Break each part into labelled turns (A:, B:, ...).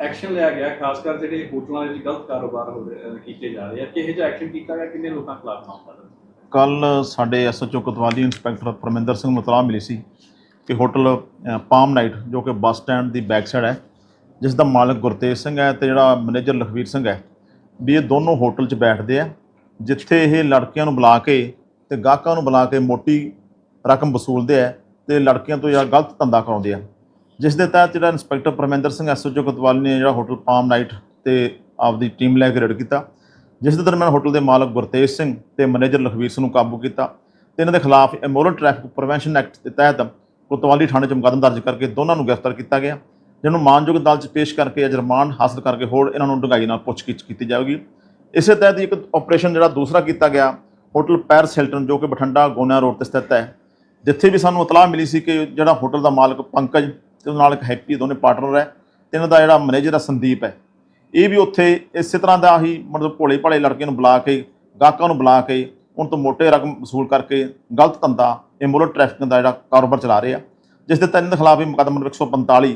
A: Action ਲਿਆ ਗਿਆ ਖਾਸ ਕਰ ਜਿਹੜੇ ਹੋਟਲਾਂ ਦੇ ਵਿੱਚ ਗਲਤ ਕਾਰੋਬਾਰ ਹੋ ਰਹੇ- ਕੀਤੇ ਜਾ ਰਹੇ ਆ। ਕਿਹੋ ਜਿਹਾ ਐਕਸ਼ਨ ਕੀਤਾ ਗਿਆ ਕਿੰਨੇ ਲੋਕਾਂ ਖਿਲਾਫ ਮਾਮਲਾ ਦਰਜ?
B: ਕੱਲ ਸਾਡੇ ਐਸਐਚਓ ਕੋਤਵਾਲੀ ਇੰਸਪੈਕਟਰ ਪਰਮਿੰਦਰ ਸਿੰਘ ਨੂੰ ਇਤਲਾਹ ਮਿਲੀ ਸੀ ਕਿ ਹੋਟਲ ਅ, ਪਾਮ ਨਾਈਟ ਜੋ ਕਿ ਬੱਸ ਸਟੈਂਡ ਦੀ ਬੈਕ ਸਾਈਡ ਹੈ ਜਿਸ ਦਾ ਮਾਲਕ ਗੁਰਤੇਜ ਸਿੰਘ ਹੈ ਤੇ ਜਿਹੜਾ ਮੈਨੇਜਰ ਲਖਵੀਰ ਸਿੰਘ ਹੈ ਵੀ ਇਹ ਦੋਨੋਂ ਹੋਟਲ 'ਚ ਬੈਠਦੇ ਆ ਜਿੱਥੇ ਇਹ ਲੜਕੀਆਂ ਨੂੰ ਬੁਲਾ ਕੇ ਤੇ ਗਾਹਕਾਂ ਨੂੰ ਬੁਲਾ ਕੇ ਮੋਟੀ ਰਕਮ ਵਸੂਲਦੇ ਆ ਤੇ ਲੜਕੀਆਂ ਤੋਂ ਜਿਹੜਾ ਗਲਤ ਧੰਦਾ ਕਰਾਉਂਦੇ ਆ। ਜਿਸ ਦੇ ਤਹਿਤ ਜਿਹੜਾ ਇੰਸਪੈਕਟਰ ਪਰਮਿੰਦਰ ਸਿੰਘ ਐਸਓਜੀ ਕੋਤਵਾਲੀ ਨੇ ਜਿਹੜਾ ਹੋਟਲ ਪਾਮ ਨਾਈਟ ਤੇ ਆਪਦੀ ਟੀਮ ਲੈ ਕੇ ਰੇਡ ਕੀਤਾ, ਜਿਸ ਦੇ ਦਰਮਿਆਨ ਹੋਟਲ ਦੇ ਮਾਲਕ ਗੁਰਤੇਜ ਸਿੰਘ ਤੇ ਮੈਨੇਜਰ ਲਖਵੀਰ ਸਿੰਘ ਨੂੰ ਕਾਬੂ ਕੀਤਾ ਤੇ ਇਹਨਾਂ ਦੇ ਖਿਲਾਫ ਇਮੋਰਲ ਟ੍ਰੈਫਿਕ ਪ੍ਰੀਵੈਂਸ਼ਨ ਐਕਟ ਦੇ ਤਹਿਤ ਕੋਤਵਾਲੀ ਥਾਣੇ 'ਚ ਮੁਕੱਦਮਾ ਦਰਜ ਕਰਕੇ ਦੋਨਾਂ ਨੂੰ ਗ੍ਰਿਫਤਾਰ ਕੀਤਾ ਗਿਆ, ਜਿਹਨੂੰ ਮਾਨਯੋਗ ਅਦਾਲਤ 'ਚ ਪੇਸ਼ ਕਰਕੇ ਅੱਜ ਰਿਮਾਂਡ ਹਾਸਲ ਕਰਕੇ ਹੋਰ ਇਹਨਾਂ ਨੂੰ ਡੂੰਘਾਈ ਨਾਲ ਪੁੱਛਗਿੱਛ ਕੀਤੀ ਜਾਵੇਗੀ। ਇਸੇ ਤਹਿਤ ਇੱਕ ਆਪਰੇਸ਼ਨ ਜਿਹੜਾ ਦੂਸਰਾ ਕੀਤਾ ਗਿਆ, ਹੋਟਲ ਪੈਰਸ ਹਿਲਟਨ ਜੋ ਕਿ ਬਠਿੰਡਾ ਗੋਨਿਆ ਰੋਡ ਤੇ ਸਥਿਤ ਹੈ, ਜਿੱਥੇ ਵੀ ਸਾਨੂੰ ਇਤਲਾਹ ਮਿਲੀ ਸੀ ਕਿ ਜਿਹੜਾ ਹੋਟਲ ਦਾ ਮਾਲਕ ਪੰਕਜ ਤੇ ਉਹਦੇ ਨਾਲ ਇੱਕ ਹੈਪੀ ਦੋਨੇ ਪਾਰਟਨਰ ਹੈ ਤੇ ਇਹਨਾਂ ਦਾ ਜਿਹੜਾ ਮੈਨੇਜਰ ਹੈ ਸੰਦੀਪ ਹੈ। ਇਹ ਵੀ ਉੱਥੇ ਇਸੇ ਤਰ੍ਹਾਂ ਦਾ ਹੀ ਮਤਲਬ ਭੋਲੇ ਭਾਲੇ ਲੜਕੇ ਨੂੰ ਬੁਲਾ ਕੇ, ਗਾਹਕਾਂ ਨੂੰ ਬੁਲਾ ਕੇ ਉਹਨਾਂ ਤੋਂ ਮੋਟੇ ਰਕਮ ਵਸੂਲ ਕਰਕੇ ਗਲਤ ਧੰਦਾ ਇਮੋਰਲ ਟ੍ਰੈਫਿਕਿੰਗ ਦਾ ਜਿਹੜਾ ਕਾਰੋਬਾਰ ਚਲਾ ਰਹੇ ਆ। ਜਿਸ ਦੇ ਤਹਿਤ ਇਹਨਾਂ ਦੇ ਖਿਲਾਫ ਵੀ ਮੁਕੱਦਮਾ number 145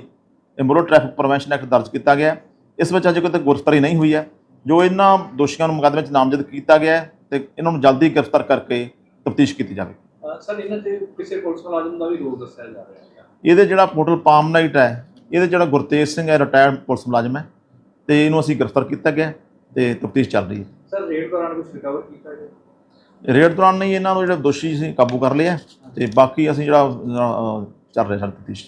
B: immoral traffic prevention act ਦਰਜ ਕੀਤਾ ਗਿਆ। ਇਸ ਵਿੱਚ ਅਜੇ ਕੋਈ ਤੱਕ ਗ੍ਰਿਫਤਾਰੀ ਨਹੀਂ ਹੋਈ ਹੈ। ਜੋ ਇਹਨਾਂ ਦੋਸ਼ੀਆਂ ਨੂੰ ਮੁਕੱਦਮੇ 'ਚ ਨਾਮਜ਼ਦ ਕੀਤਾ ਗਿਆ ਹੈ ਤੇ ਇਹਨਾਂ ਨੂੰ ਜਲਦੀ ਗ੍ਰਿਫਤਾਰ ਕਰਕੇ ਤਫਤੀਸ਼ ਕੀਤੀ ਜਾਵੇ
A: ਸਰ ਇਹਨਾਂ ਤੇ ਕਿਸੇ ਪੁਲਿਸ ਮੁਲਾਜ਼ਮ ਦਾ ਵੀ ਰੋਲ ਦੱਸਿਆ ਜਾ ਰਿਹਾ ਹੈ
B: ਇਹਦੇ ਜਿਹੜਾ ਹੋਟਲ ਪਾਮ ਨਾਈਟ ਹੈ ਇਹਦੇ ਜਿਹੜਾ ਗੁਰਤੇਜ ਸਿੰਘ ਹੈ ਰਿਟਾਇਰਡ ਪੁਲਿਸ ਮੁਲਾਜ਼ਮ ਹੈ ਤੇ ਇਹਨੂੰ ਅਸੀਂ ਗ੍ਰਿਫਤਾਰ ਕੀਤਾ ਗਿਆ ਤੇ ਤਫਤੀਸ਼ ਚੱਲ ਰਹੀ ਹੈ।
A: ਸਰ ਰੇਡ ਦੌਰਾਨ ਕੁਝ ਰਿਕਵਰ ਕੀਤਾ ਗਿਆ?
B: ਰੇਡ ਦੌਰਾਨ ਨਹੀਂ ਇਹਨਾਂ ਨੂੰ ਜਿਹੜੇ ਦੋਸ਼ੀ ਸੀ ਕਾਬੂ ਕਰ ਲਿਆ ਤੇ ਬਾਕੀ ਅਸੀਂ ਜਿਹੜਾ ਚੱਲ ਰਿਹਾ ਸਾਡੀ ਤਫਤੀਸ਼।